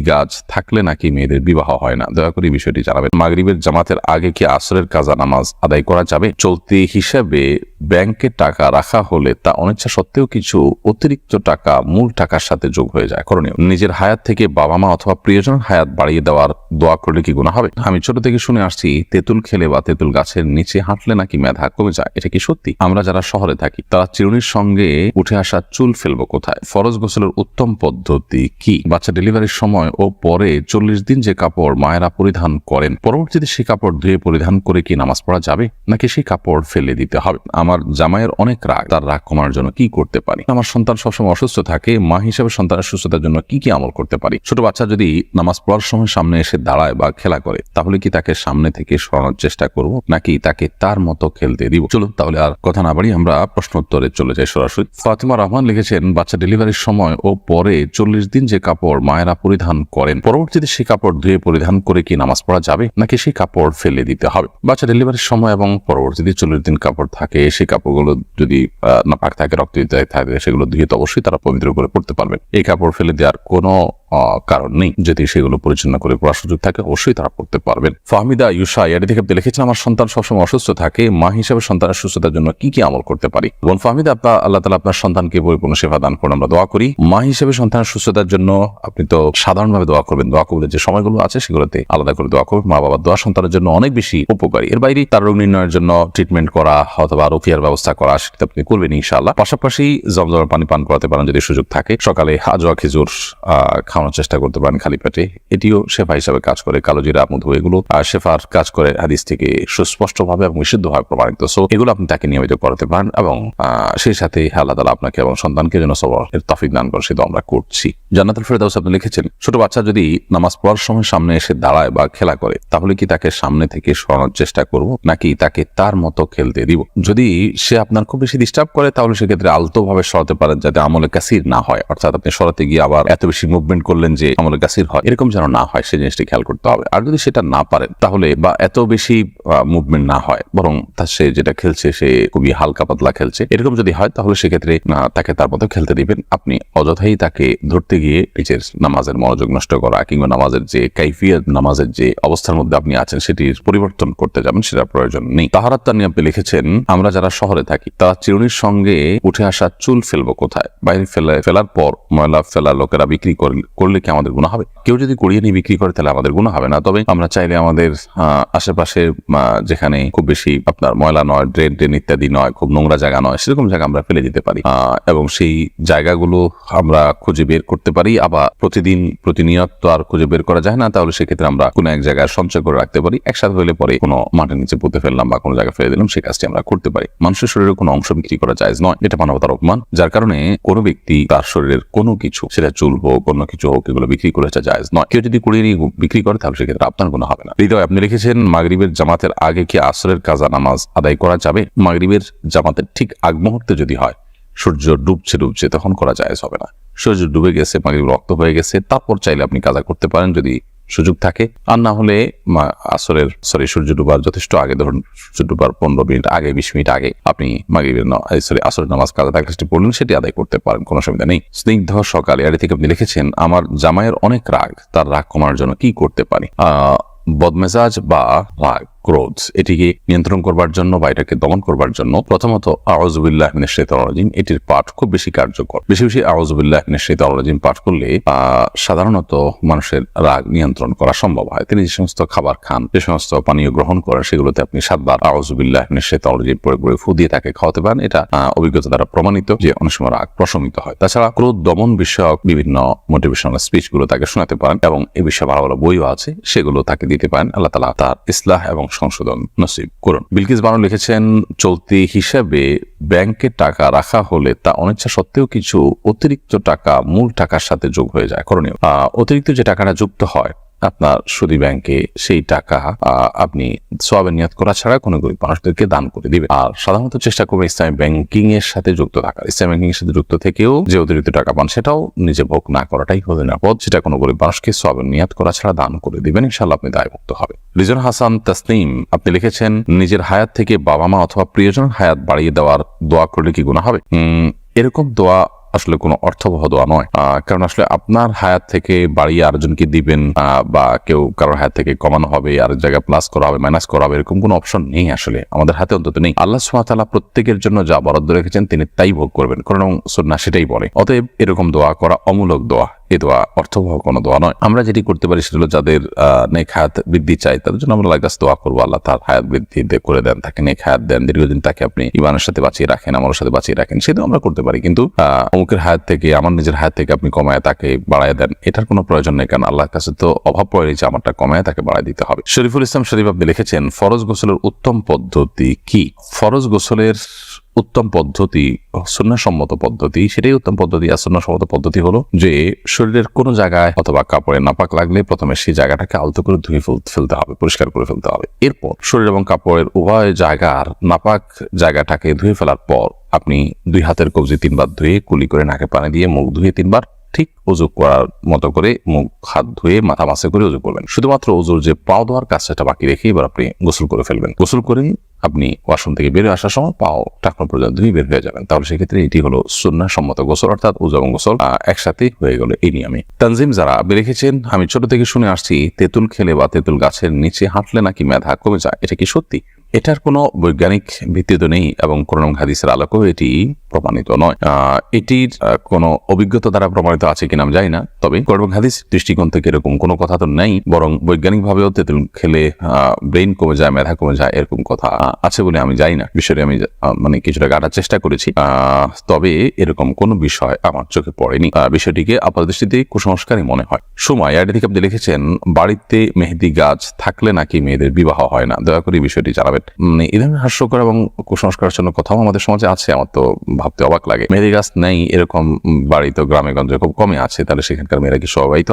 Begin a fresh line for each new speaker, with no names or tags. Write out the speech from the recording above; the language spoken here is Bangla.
গাছ থাকলে নাকি মেয়েদের বিবাহ হয় না? দয়া করে বিষয়টি জানাবেন। মাগরিবের জামাতের আগে কি আসরের কাজা নামাজ আদায় করা যাবে? চলতি হিসাবে ব্যাংকে টাকা রাখা হলে তা অনিচ্ছা সত্ত্বেও কিছু অতিরিক্ত টাকা মূল টাকার সাথে যোগ হয়ে যায়। করণীয়, নিজের হায়াত থেকে বাবা মা অথবা প্রিয়জন হায়াত বাড়িয়ে দেওয়ার দোয়া করলে কি গুণা হবে? আমি ছোট থেকে শুনে আসছি, তেঁতুল খেলে বা তেঁতুল গাছের নিচে হাঁটলে নাকি মেধা কমে যায়? এটা কি সত্যি? আমরা যারা শহরে থাকি, তারা চিরুনির সঙ্গে উঠে আসা চুল ফেলব কোথায়? ফরজ গোসলের উত্তম পদ্ধতি কি? বাচ্চা ডেলিভারির সময় ও পরে চল্লিশ দিন যে কাপড় মায়েরা পরিধান করেন, পরবর্তীতে সেই কাপড় ধুয়ে পরিধান করে কি নামাজ পড়া যাবে? নাকি সেই কাপড় ফেলে দিতে হবে? আমার জামাইয়ের অনেক রাগ, তার রাগ কমার জন্য কি করতে পারি? আমার সন্তান সবসময় অসুস্থ থাকে, মা হিসেবে সন্তানের সুস্থতার জন্য কি কি আমল করতে পারি? ছোট বাচ্চা যদি নামাজ পড়ার সময় সামনে এসে দাঁড়ায় বা খেলা করে তাহলে কি তাকে সামনে থেকে সরানোর চেষ্টা করব নাকি তাকে তার মতো খেলতে দিব? চলুন তাহলে আর কথা না বাড়ি আমরা প্রশ্ন উত্তরে চলে যাই সরাসরি। ফাতিমা রহমান লিখেছেন বাচ্চা ডেলিভারির সময় ও পরে চল্লিশ দিন যে কাপড় মায়েরা পরিধান করেন পরবর্তীতে সেই কাপড় ধুয়ে পরিধান করে কি নামাজ পড়া যাবে নাকি সেই কাপড় ফেলে দিতে হবে? বাচ্চা ডেলিভারির সময় এবং পরবর্তীতে চল্লিশ দিন কাপড় থাকে সেই কাপড়গুলো যদি আহ, নাপাক থাকে রক্ত দিতে থাকে সেগুলো ধুয়ে তো অবশ্যই তারা পবিত্র করে পড়তে পারবেন। এই কাপড় ফেলে দেওয়ার কোনো কারণ নেই। যদি সেগুলো পরিচ্ছন্ন করে পড়ার সুযোগ থাকে, অবশ্যই তারা পড়তে পারবেন। ফাহমিদা ইউসা এটি থেকে আপনি লিখেছেন, আমার সন্তান সবসময় অসুস্থ থাকে। মা হিসেবে সন্তানের সুস্থতার জন্য কি কি আমল করতে পারি? বোন ফাহমিদা আপনার আল্লাহ তালা আপনার সন্তানকে পরিপূর্ণ সেবা দান করুন। আমরা দোয়া করি। মা হিসেবে সন্তানের সুস্থতার জন্য আপনি তো সাধারণভাবে দোয়া করবেন। দোয়া কবুলের যে সময়গুলো আছে, সেগুলোতে আলাদা করে দোয়া করবেন। মা বাবার দোয়া সন্তানের জন্য অনেক বেশি উপকারী। এর বাইরে তার রোগ নির্ণয়ের জন্য ট্রিটমেন্ট করা অথবা রোকিয়ার ব্যবস্থা করা, সেটা আপনি করবেন ইনশাআল্লাহ। পাশাপাশি জমজমের পানি পান করাতে পারেন যদি সুযোগ থাকে। সকালে হাজোয়া খেজুর খাওয়ানোর চেষ্টা করতে পারেন খালি পেটে। এটিও শেফা হিসাবে কাজ করে কালো জিরা মধু, এগুলো শেফার কাজ করে হাদিস থেকে সুস্পষ্টভাবে এবং বিশুদ্ধভাবে প্রমাণিত। সো এগুলো আপনি তাকে নিয়মিত করাতে পারেন এবং সেই সাথে আল্লাহ তালা আপনাকে এবং সন্তানকে যেন সবার তফিক দান করে সেটা আমরা করছি। জান্নাতুল ফেরদাউস আপনি লিখেছেন, ছোট বাচ্চা যদি নামাজ পড়ার সময় সামনে এসে দাঁড়ায় বা খেলা করে, তাহলে কি তাকে সামনে থেকে সরানোর চেষ্টা করব, নাকি তাকে তার মতো খেলতে দিব? যদি সে আপনার খুব বেশি ডিস্টার্ব করে, তাহলে সেক্ষেত্রে আলতো ভাবে সরাতে পারেন, যাতে আমলে কাসির না হয়। অর্থাৎ আপনি সরাতে গিয়ে আবার এত বেশি মুভমেন্ট করলেন যে আমলে কাসির হয়, এরকম যেন না হয় সেই জিনিসটি খেয়াল করতে হবে। আর যদি সেটা না পারেন তাহলে বা এত বেশি মুভমেন্ট না হয়, বরং তার সে যেটা খেলছে, সে খুবই হালকা পাতলা খেলছে, এরকম যদি হয়, তাহলে সেক্ষেত্রে তাকে তার মতো খেলতে দিবেন। আপনি অযথাই তাকে ধরতে গিয়ে নিজের নামাজের মনোযোগ নষ্ট করা, কিংবা নামাজের যে কাইফিয়ত, নামাজের যে অবস্থার মধ্যে আপনি আছেন, সেটির পরিবর্তন করতে যাবেন, সেটা প্রয়োজন নেই। তাহারাত নিয়ে আপনি লিখেছেন, আমরা যারা শহরে থাকি, তারা চিরুনির সঙ্গে উঠে আসা চুল ফেলব কোথায়? বাইরে ফেলে, ফেলার পর ময়লা ফেলা লোকেরা বিক্রি করলে- করলে কি আমাদের গুণা হবে? কেউ যদি কুড়িয়ে নিয়ে বিক্রি করে, তাহলে আমাদের গুণা হবে না। তবে আমরা চাইলে আমাদের আশেপাশে যেখানে খুব বেশি আপনার ময়লা নয়, ড্রেন ড্রেন ইত্যাদি নয়, খুব নোংরা জায়গা নয়, সেরকম জায়গা আমরা ফেলে দিতে পারি। এবং সেই জায়গাগুলো আমরা খুঁজে বের করতে পারি। আবার প্রতিদিন প্রতিনিয়ত আর খুঁজে বের করা যায় না, তাহলে সেক্ষেত্রে আমরা কোনো এক জায়গায় সঞ্চয় করে রাখতে পারি। একসাথে হলে পরে কোনো মাটির নিচে পুঁতে ফেললাম বা কোনো জায়গায় ফেলে দিলাম, সেই কাজটি আমরা করতে পারি। মানুষের শরীরের কোনো অংশ বিক্রি করা যায় নয়। এটা মানবতার অপমান। যার কারণে কোনো ব্যক্তি তার শরীরের কোনো কিছু, সেটা চুল হোক, অন্য কিছু হোক, এগুলো বিক্রি করে যায় নয় কেউ যদি কুড়িয়ে নিয়ে বিক্রি করে, তাহলে সেক্ষেত্রে আপনার কোনো হবে না। হৃদয়, আপনি লিখেছেন, মাগরিবের জামাতের আগে কি আসরের কাজা নামাজ আদায় করা যাবে? মাগরিবের জামাতের ঠিক আগ মুহূর্তে যদি হয়, সূর্য ডুবছে ডুবছে, তখন করা যায় হবে না। সূর্য ডুবে গেছে মাগরিব রক্ত হয়ে গেছে, তারপর চাইলে আপনি কাজা করতে পারেন, যদি সুযোগ থাকে। আর না হলে আসরের সরি সূর্য ডুবার যথেষ্ট আগে, ধরুন সূর্য ডুবার পনেরো মিনিট আগে, বিশ মিনিট আগে আপনি মাগিবের সরি আসরের নামাজ কাজে থাকলে সেটি পড়লেন, সেটি আদায় করতে পারেন, কোনো অসুবিধা নেই। স্নিগ্ধ সকালে আড়ি থেকে আপনি লিখেছেন, আমার জামাইয়ের অনেক রাগ, তার রাগ কমার জন্য কি করতে পারি? আহ, বদমেজাজ বা রাগ। ক্রোধ, এটিকে নিয়ন্ত্রণ করবার জন্য বা এটাকে দমন করবার জন্য প্রথমত আওয়াজুবিল্লাহ মিনের শৈতানিম এটির পাঠ খুব বেশি কার্যকর। বেশি বেশি আওয়াজুবিল্লাহ মিনের পাঠ করলে সাধারণত মানুষের রাগ নিয়ন্ত্রণ করা সম্ভব হয়। তিনি যে সমস্ত খাবার খান, যে সমস্ত পানীয় গ্রহণ করেন, সেগুলোতে আপনি সাতবার আওয়াজুবিল্লাহ মিনের শৈতানিম পরে পরে ফু দিয়ে তাকে খাওয়াতে পারেন। এটা অভিজ্ঞতা দ্বারা প্রমাণিত যে অনেক সময় রাগ প্রশমিত হয়। তাছাড়া ক্রোধ দমন বিষয়ক বিভিন্ন মোটিভেশনাল স্পিচগুলো তাকে শোনাতে পারেন এবং এ বিষয়ে ভালো ভালো বইও আছে, সেগুলো তাকে দিতে পারেন। আল্লাহ তালা তার ইসলাহ এবং সংশোধন নসিব করুন। বিলকিস বানু লিখেছেন, চলতি হিসাবে ব্যাংকে টাকা রাখা হলে তা অনিচ্ছা সত্ত্বেও কিছু অতিরিক্ত টাকা মূল টাকার সাথে যোগ হয়ে যায়। করণীয়। অতিরিক্ত যে টাকাটা যুক্ত হয় আপনার সুদী ব্যাংকে সেই টাকা আপনি সবের নিয়াত করা ছাড়া কোনো গরিব মানুষদেরকে দান করে দিবে আর সাধারণত চেষ্টা করবে ইসলামী ব্যাংকিং এর সাথে যুক্ত থাকার। ইসলামী ব্যাংকিং এর সাথে যুক্ত থেকেও যে অতিরিক্ত টাকা পান সেটাও নিজে ভোগ না করাটাই হলো নিরাপদ। সেটা কোনো গরিব মানুষকে সবের নিয়াত করা ছাড়া দান করে দিবেন। ইনশাল্লাহ আপনি দায়মুক্ত হবে রিজন হাসান তাসনিম, আপনি লিখেছেন, নিজের হায়াত থেকে বাবা মা অথবা প্রিয়জন হায়াত বাড়িয়ে দেওয়ার দোয়া করলে কি গুণা হবে? এরকম দোয়া আসলে কোনো অর্থবহ দোয়া নয়। কারণ আসলে আপনার হায়াত থেকে বাড়িয়ে আরেকজনকে দিবেন বা কেউ কারোর হায়াত থেকে কমানো হবে আর জায়গায় প্লাস করা হবে মাইনাস করা হবে, এরকম কোনো অপশন নেই আসলে। আমাদের হাতে অন্তত নেই। আল্লাহ সুমাতালা প্রত্যেকের জন্য যা বরাদ্দ রেখেছেন তিনি তাই ভোগ করবেন। কারণ সন্না সেটাই বলে। অতএব এরকম দোয়া করা অমূলক দোয়া। এ দোয়া অর্থবহ কোনো দোয়া নয়। আমরা যেটি করতে পারি সেটা হলো যাদের নেক হায়াত বৃদ্ধি চাই তাদের জন্য আমরা কাছে দোয়া করব। আল্লাহ তার হায়াত বৃদ্ধি করে দেন। তাকে নেক হায়াত দেন। দীর্ঘদিন তাকে আপনি ইমানের সাথে বাঁচিয়ে রাখেন আমার সাথে বাঁচিয়ে রাখেন সেটা আমরা করতে পারি। কিন্তু অমুকের হায়াত থেকে, আমার নিজের হায়াত থেকে আপনি কমায় তাকে বাড়ায় দেন, এটার কোনো প্রয়োজন নেই। কারণ আল্লাহর কাছে তো অভাব পড়ে যে আমারটা কমায় তাকে বাড়ায় দিতে হবে। শরীফুল ইসলাম শরীফ আপনি লিখেছেন, ফরজ গোসলের উত্তম পদ্ধতি কি? ফরজ গোসলের উত্তম পদ্ধতি, সুন্নাসম্মত পদ্ধতি, সেটাই উত্তম পদ্ধতি আর সুন্নাসম্মত পদ্ধতি হলো যে শরীরের কোনো জায়গায় অথবা কাপড়ে নাপাক লাগলে প্রথমে সেই জায়গাটাকে আলতো করে ধুয়ে ফেল- ফেলতে হবে, পরিষ্কার করে ফেলতে হবে। এরপর শরীর এবং কাপড়ের উভয় জায়গার নাপাক জায়গাটাকে ধুয়ে ফেলার পর আপনি দুই হাতের কবজি তিনবার ধুয়ে কুলি করে নাকে পানি দিয়ে মুখ ধুয়ে তিনবার ঠিক উজু করার মতো করে মুখ, হাত ধুয়ে মাথা মাসে করে উজু করবেন। শুধুমাত্র উজুর যে পাও দেওয়ার কাজটা বাকি রেখে এবার আপনি গোসল করে ফেলবেন। গোসল করে আপনি ওয়াশরুম থেকে বেরিয়ে আসার সময় পাও টাকনো পর্যন্ত বের হয়ে যাবেন। তাহলে সেক্ষেত্রে এটি হলো সুন্না সম্মত গোসল, অর্থাৎ উজ এবং গোসল একসাথে হয়ে গেল এই নিয়মে। তানজিম যারা রেখেছেন, আমি ছোট থেকে শুনে আসছি, তেঁতুল খেলে বা তেঁতুল গাছের নিচে হাঁটলে নাকি মেধা কমে যায়? এটা কি সত্যি? এটার কোনো বৈজ্ঞানিক ভিত্তি তো নেই এবং কোরআন হাদিসের আলোকেও এটি প্রমাণিত নয়। এটির কোনো অভিজ্ঞতা দ্বারা প্রমাণিত আছে কিনা আমি জানি না, তবে কোরআন হাদিস দৃষ্টিকোণ থেকে এরকম কোনো কথা তো নেই, বরং বৈজ্ঞানিক ভাবেও তেঁতুল খেলে ব্রেন কমে যায়, মেধা কমে যায়, এরকম কথা আছে বলে আমি জানি না। বিষয়টি আমি মানে কিছুটা গাটার চেষ্টা করেছি তবে এরকম কোনো বিষয় আমার চোখে পড়েনি। বিষয়টিকে আপাত দৃষ্টিতে কুসংস্কারই মনে হয়। সময় এটি থেকে আপনি লিখেছেন, বাড়িতে মেহেদি গাছ থাকলে নাকি মেয়েদের বিবাহ হয় না? দয়া করে বিষয়টি জানাবেন। মানে এই ধরনের হাস্যকর এবং কুসংস্কারের জন্য কথাও আমাদের সমাজে আছে, আমার তো ভাবতে অবাক লাগে। মেহেদি গাছ নেই, এরকম বাড়ি তো গ্রামে গঞ্জে খুব কমে আছে, তাহলে সেখানকার মেয়েরা কি সবাই তো